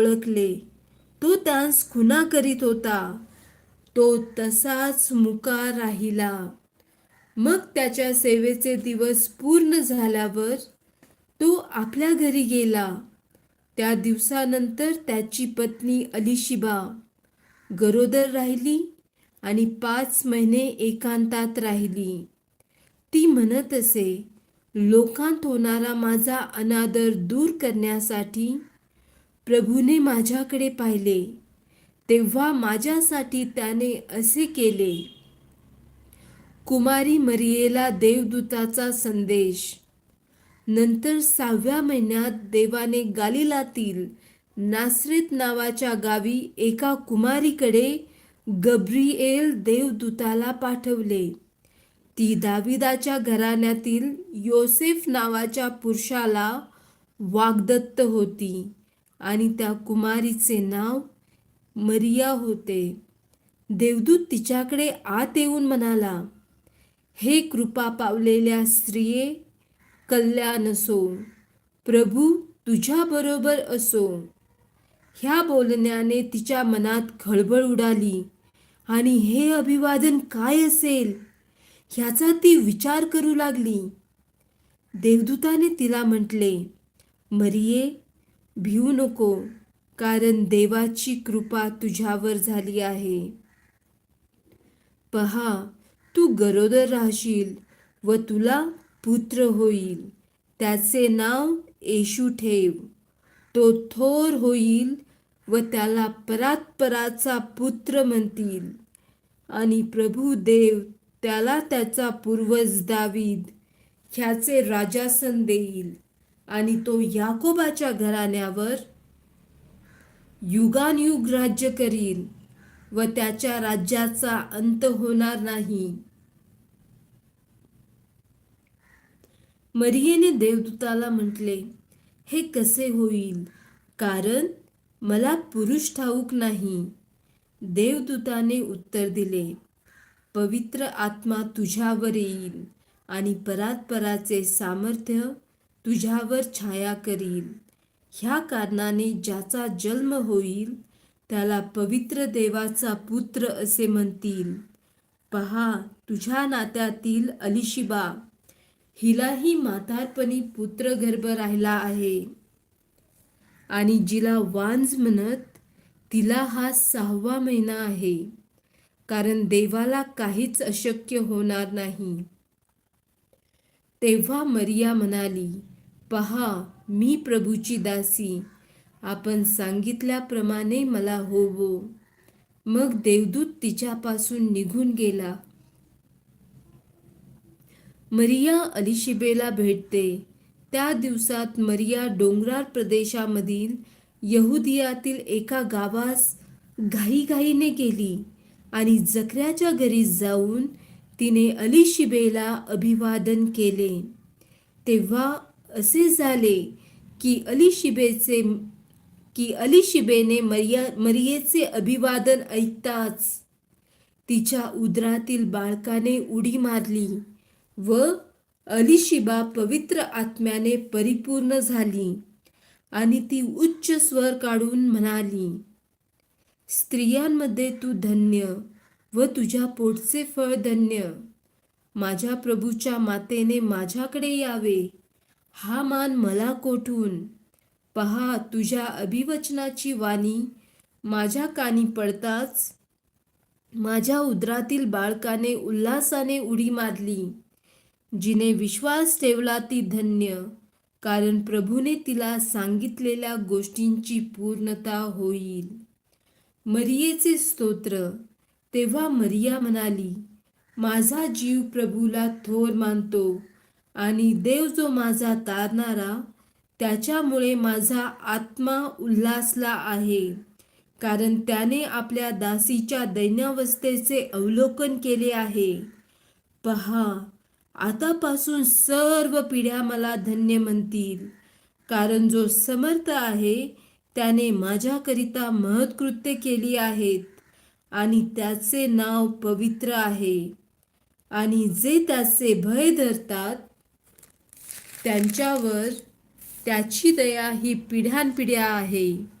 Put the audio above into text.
ओळखले. तो त्यास खुना करीत होता. तो तसाच मुका राहिला. मग त्याच्या सेवेचे दिवस पूर्ण झाल्यावर तो आपल्या घरी गेला. त्या दिवसानंतर त्याची पत्नी अलिशिबा गरोदर राहिली आणि पाच महिने एकांतात राहिली. ती म्हणत असे लोकांत होणारा माझा अनादर दूर करण्यासाठी प्रभूने माझ्याकडे पाहिले तेव्हा माझ्यासाठी त्याने असे केले. कुमारी मरियेला देवदूताचा संदेश. नंतर सहाव्या महिन्यात देवाने गालिलातील नासरीत नावाच्या गावी एका कुमारीकडे गब्रिएल देवदूताला पाठवले. ती दाविदाच्या घराण्यातील योसेफ नावाच्या पुरुषाला वाग्दत्त होती. आणि त्या कुमारीचे नाव मरिया होते. देवदूत तिच्याकडे आत येऊन म्हणाला हे कृपा पावलेल्या स्त्रिये कल्याण असो. प्रभू तुझ्याबरोबर असो. ह्या बोलण्याने तिच्या मनात खळबळ उडाली. आणि हे अभिवादन काय असेल ह्याचा ती विचार करू लागली. देवदूताने तिला म्हटले मरिये भिवू नको कारण देवाची कृपा तुझ्यावर झाली आहे. पहा तू गरोदर राहशील व तुला पुत्र होईल. त्याचे नाव येशू ठेव. तो थोर होईल व त्याला परात्पराचा पुत्र म्हणतील. आणि प्रभू देव त्याला त्याचा पूर्वज दावीद ह्याचे राजासन देईल. आणि तो याकोबाच्या घराण्यावर युगानयुग राज्य करील व त्याच्या राज्याचा अंत होणार नाही. मरियेने देवदूताला म्हटले हे कसे होईल? कारण मला पुरुष ठाऊक नाही. देवदूताने उत्तर दिले पवित्र आत्मा तुझ्यावर येईल आणि परात्पराचे सामर्थ्य तुझ्यावर छाया करील ह्या कारणाने ज्याचा जन्म होईल त्याला पवित्र देवाचा पुत्र असे म्हणतील. पहा तुझ्या नात्यातील अलिशिबा हिलाही म्हातारपणी पुत्र गर्भ राहिला आहे. आणि जिला वांज म्हणत तिला हा सहावा महिना आहे. कारण देवाला काहीच अशक्य होणार नाही. तेव्हा मरिया म्हणाली पहा मी प्रभूची दासी आपण सांगितल्याप्रमाणे मला होवो. मग देवदूत तिच्यापासून निघून गेला. मरिया अलिशिबेला भेटते. त्या दिवसात मरिया डोंगराळ प्रदेशामधील यहुदियातील एका गावास घाईघाईने गेली आणि जकऱ्याच्या घरी जाऊन तिने अलिशिबेला अभिवादन केले. तेव्हा असे झाले की अलिशिबेचे की अलिशिबेने मरिया मरियेचे अभिवादन ऐकताच तिच्या उदरातील बाळकाने उडी मारली व अलिशिबा पवित्र आत्म्याने परिपूर्ण झाली आणि ती उच्च स्वर काढून म्हणाली स्त्रियांमध्ये तू धन्य व तुझ्या पोटचे फळ धन्य. माझ्या प्रभूच्या मातेने माझ्याकडे यावे. हा मान मला कोठून? पहा तुझ्या अभिवचनाची वाणी. माझ्या कानी पडताच माझ्या उदरातील बाळकाने उल्हासाने उडी मारली. जिने विश्वास ठेवला ती धन्य कारण प्रभूने तिला सांगितलेल्या गोष्टींची पूर्णता होईल. मरियेचे स्तोत्र. तेव्हा मरिया म्हणाली माझा जीव प्रभूला थोर मानतो. आणि देव जो माझा तारणारा त्याच्यामुळे माझा आत्मा उल्हासला आहे. कारण त्याने आपल्या दासीच्या दैन्यावस्थेचे अवलोकन केले आहे. पहा आतापासून सर्व पिढ्या मला धन्य म्हणतील. कारण जो समर्थ आहे त्याने माझ्याकरिता महत्कृत्य केली आहेत. आणि त्याचे नाव पवित्र आहे. आणि जे त्याचे भय धरतात त्यांच्यावर त्याची दया ही पिढ्यानपिढ्या आहे.